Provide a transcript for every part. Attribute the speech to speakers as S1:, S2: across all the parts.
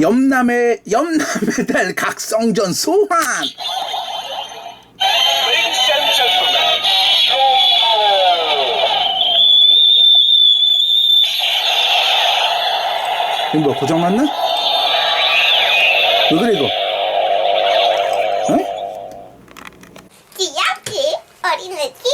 S1: 염남의 염남의 달 각성전 소환. 이거 뭐 고장 났나? 왜 그래 이거? 응?
S2: 귀엽지? 어린애 찡개지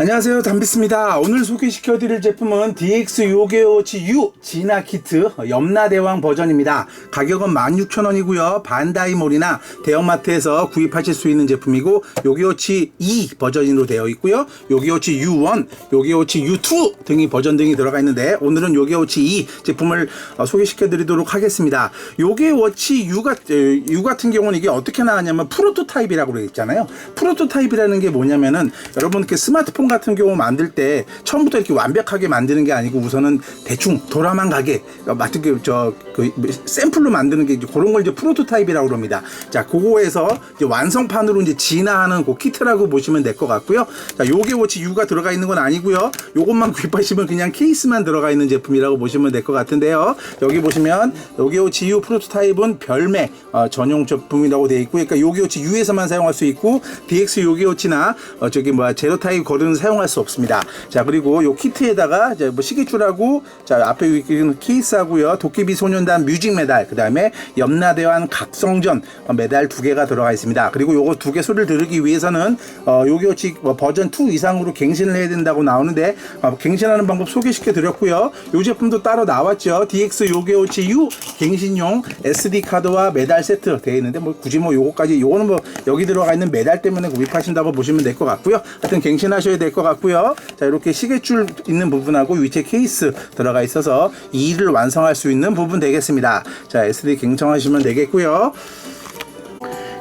S1: 안녕하세요. 담비스입니다. 오늘 소개시켜 드릴 제품은 DX 요게오치 U 진화 키트 염라대왕 버전입니다. 가격은 16,000원이고요. 반다이몰이나 대형마트에서 구입하실 수 있는 제품이고 요게오치 2 버전으로 되어 있고요. 요게오치 U1 요게오치 U2 등이 버전 등이 들어가 있는데 오늘은 요게오치 2 제품을 어, 소개시켜 드리도록 하겠습니다. 요게오치 U, 같, U 같은 경우는 이게 어떻게 나왔냐면 프로토타입이라고 그래 있잖아요. 프로토타입이라는 게 뭐냐면은 여러분 이렇게 스마트폰 같은 경우 만들 때 처음부터 이렇게 완벽하게 만드는 게 아니고 우선은 대충 돌아만 가게 마트 저그 샘플로 만드는 게 이제 그런 걸 이제 프로토타입이라고 그럽니다. 자, 그거에서 이제 완성판으로 이제 진화하는 그 키트라고 보시면 될 것 같고요. 자, 요게 워치 U가 들어가 있는 건 아니고요. 요것만 구입하시면 그냥 케이스만 들어가 있는 제품이라고 보시면 될 것 같은데요. 여기 보시면 요게 워치 U 프로토타입은 별매 어, 전용 제품이라고 되어 있고, 그러니까 요게 워치 U에서만 사용할 수 있고 DX 요게 워치나 어, 저기 뭐야 제로 타입 거는 사용할 수 없습니다. 자 그리고 요 키트에다가 이제 뭐 시계줄하고 자 앞에 있는 케이스하고요 도깨비 소년단 뮤직 메달 그 다음에 염라대왕 각성전 어, 메달 두 개가 들어가 있습니다. 그리고 요거 두 개 소리를 들으기 위해서는 어, 요기오치 뭐 버전 2 이상으로 갱신을 해야 된다고 나오는데 어, 갱신하는 방법 소개시켜 드렸고요. 요 제품도 따로 나왔죠. DX 요게오치 U 갱신용 SD 카드와 메달 세트 되어 있는데 뭐 굳이 뭐 요거까지 요거는 뭐 여기 들어가 있는 메달 때문에 구입하신다고 보시면 될 것 같고요. 하여튼 갱신하셔야 될 것 같고요. 자 이렇게 시계줄 있는 부분하고 위치 케이스 들어가 있어서 이 일을 완성할 수 있는 부분 되겠습니다. 자 SD 갱청하시면 되겠고요.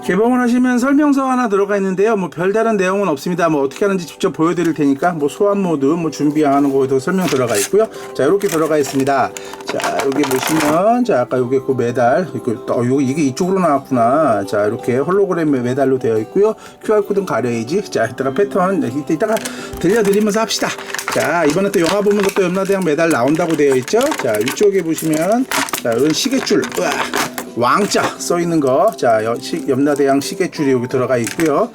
S1: 개봉을 하시면 설명서 하나 들어가 있는데요. 뭐 별다른 내용은 없습니다. 뭐 어떻게 하는지 직접 보여드릴 테니까 뭐 소환 모드, 뭐 준비하는 거에도 설명 들어가 있고요. 자 이렇게 들어가 있습니다. 자 여기 보시면 자 아까 요게 그 메달 이거 어, 요 이게 이쪽으로 나왔구나. 자 이렇게 홀로그램 메달로 되어 있고요. QR 코드는 가려야지. 자 이따가 패턴 이따 이따가 들려드리면서 합시다. 자 이번에 또 영화 보면서 또 염라대왕 메달 나온다고 되어 있죠. 자 위쪽에 보시면 자 이런 시계줄. 우와. 왕자 써 있는 거. 자, 염라대왕 시계줄이 여기 들어가 있고요.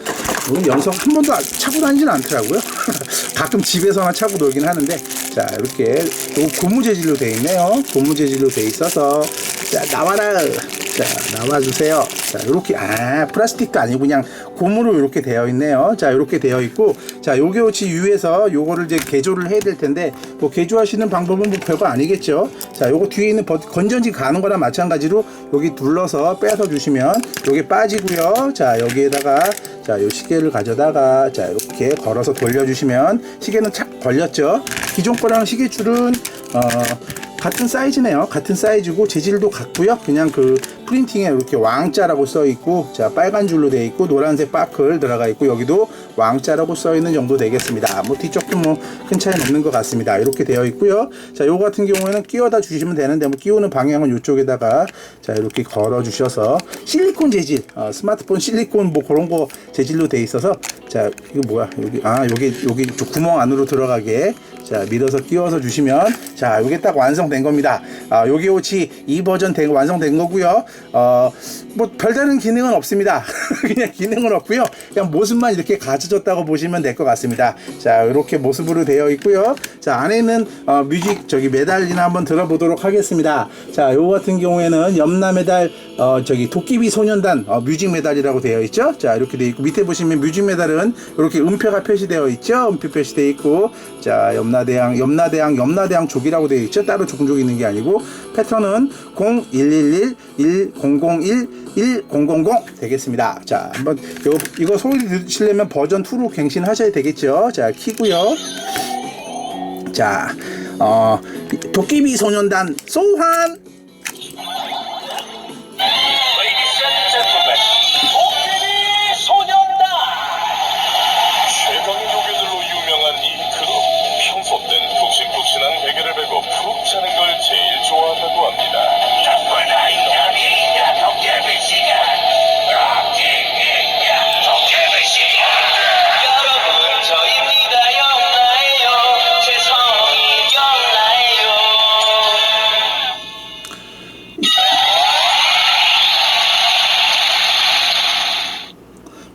S1: 우리 연석 한 번도 안- 차고 다니진 않더라고요. 가끔 집에서만 차고 놀긴 하는데, 자, 이렇게 요 고무 재질로 돼 있네요. 고무 재질로 돼 있어서, 자, 나와라. 자, 나와 주세요. 자, 이렇게, 아, 플라스틱도 아니고 그냥 고무로 이렇게 되어 있네요. 자, 이렇게 되어 있고, 자, 요게오치 U에서 요거를 이제 개조를 해야 될 텐데, 뭐 개조하시는 방법은 뭐 별거 아니겠죠. 자, 요거 뒤에 있는 버, 건전지 가는 거랑 마찬가지로 여기 눌러서 빼서 주시면 요게 빠지고요. 자, 여기에다가 자, 요 시계를 가져다가 자, 이렇게 걸어서 돌려주시면 시계는 착 걸렸죠. 기존 거랑 시계줄은 어, 같은 사이즈네요. 같은 사이즈고 재질도 같고요. 그냥 그 프린팅에 이렇게 왕자라고 써 있고, 자 빨간 줄로 되어 있고 노란색 바클 들어가 있고 여기도 왕자라고 써 있는 정도 되겠습니다. 뭐 뒤쪽도 뭐 큰 차이는 없는 것 같습니다. 이렇게 되어 있고요. 자, 요거 같은 경우에는 끼워다 주시면 되는데 뭐 끼우는 방향은 이쪽에다가 자 이렇게 걸어 주셔서 실리콘 재질, 어, 스마트폰 실리콘 뭐 그런 거 재질로 돼 있어서 자 이거 뭐야 여기 아 여기 여기 저 구멍 안으로 들어가게 자 밀어서 끼워서 주시면 자 이게 딱 완성된 겁니다. 아 요게 오치 이 버전 된 완성된 거고요. 어 뭐 별다른 기능은 없습니다. 그냥 기능은 없고요. 그냥 모습만 이렇게 가져졌다고 보시면 될 것 같습니다. 자 이렇게 모습으로 되어 있고요. 자 안에는 어, 뮤직 저기 메달이나 한번 들어보도록 하겠습니다. 자 요거 같은 경우에는 염라 메달 어 저기 도깨비 소년단 어, 뮤직 메달이라고 되어 있죠. 자 이렇게 되어 있고 밑에 보시면 뮤직 메달은 이렇게 음표가 표시되어 있죠. 음표 표시되어 있고 자 염라 대왕 염라대왕 염라대왕 족이라고 되어 있죠. 따로 종족이 있는 게 아니고 패턴은 0111 1001 1000 되겠습니다. 자 한번 요, 이거 소리 들으시려면 버전 2로 갱신하셔야 되겠죠. 자 키고요. 자 어, 도깨비 소년단 소환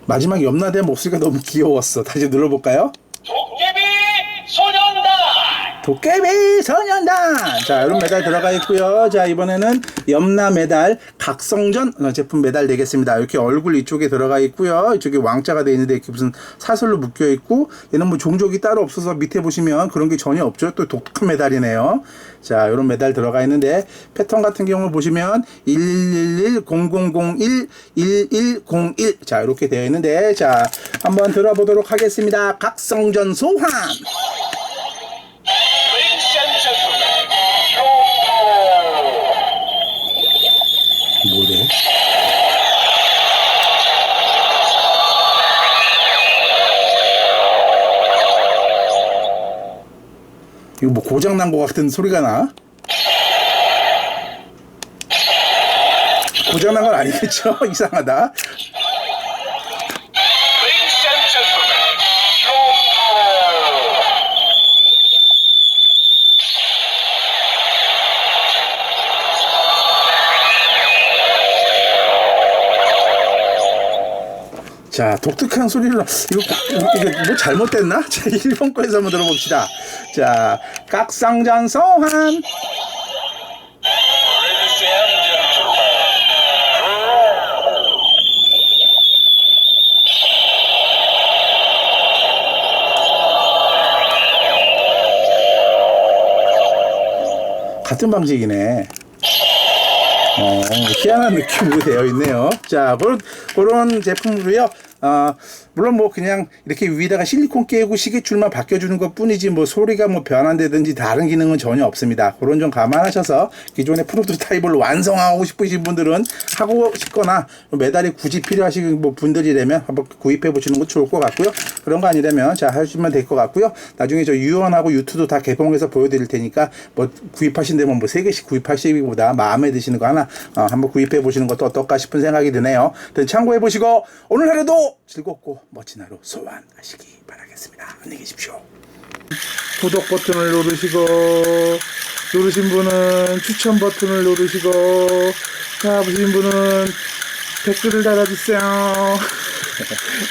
S1: 마지막 염라대 목소리가 너무 귀여웠어. 다시 눌러볼까요?
S3: 도깨비 소년단!
S1: 자, 이런 메달 들어가 있고요. 자, 이번에는 염라 메달 각성전 어, 제품 메달 되겠습니다. 이렇게 얼굴 이쪽에 들어가 있고요. 이쪽에 왕자가 되어 있는데 이렇게 무슨 사슬로 묶여 있고 얘는 뭐 종족이 따로 없어서 밑에 보시면 그런 게 전혀 없죠. 또 독특한 메달이네요. 자, 이런 메달 들어가 있는데 패턴 같은 경우 보시면 111 0001 1101 자, 이렇게 되어 있는데 자, 한번 들어보도록 하겠습니다. 각성전 소환! 이거 뭐 고장 난 것 같은 소리가 나? 고장 난 건 아니겠죠? 이상하다. 자, 독특한 소리를 이거 이거 뭐 잘못됐나? 자, 일본 거에서 한번 들어봅시다. 자,
S3: and gentlemen,
S1: 같은 방식이네. 어, 희한한 느낌으로 되어 있네요. 자, 그런, 그런 제품으로요. 어, 물론 뭐 그냥 이렇게 위에다가 실리콘 깨고 시계줄만 바뀌어주는 것 뿐이지 뭐 소리가 뭐 변한다든지 다른 기능은 전혀 없습니다. 그런 점 감안하셔서 기존의 프로토타입을 완성하고 싶으신 분들은 하고 싶거나 메달이 굳이 필요하신 뭐 분들이라면 한번 구입해 보시는 거 좋을 것 같고요. 그런 거 아니라면 자 하시면 될 것 같고요. 나중에 저 유언하고 유튜도 다 개봉해서 보여드릴 테니까 뭐 구입하신다면 뭐 세 개씩 구입하시기보다 마음에 드시는 거 하나 어, 한번 구입해 보시는 것도 어떨까 싶은 생각이 드네요. 참고해 보시고 오늘 하루도 즐겁고 멋진 하루 소환하시기 바라겠습니다. 안녕히 계십시오. 구독 버튼을 누르시고 누르신 분은 추천 버튼을 누르시고 자 보신 분은 댓글을 달아주세요.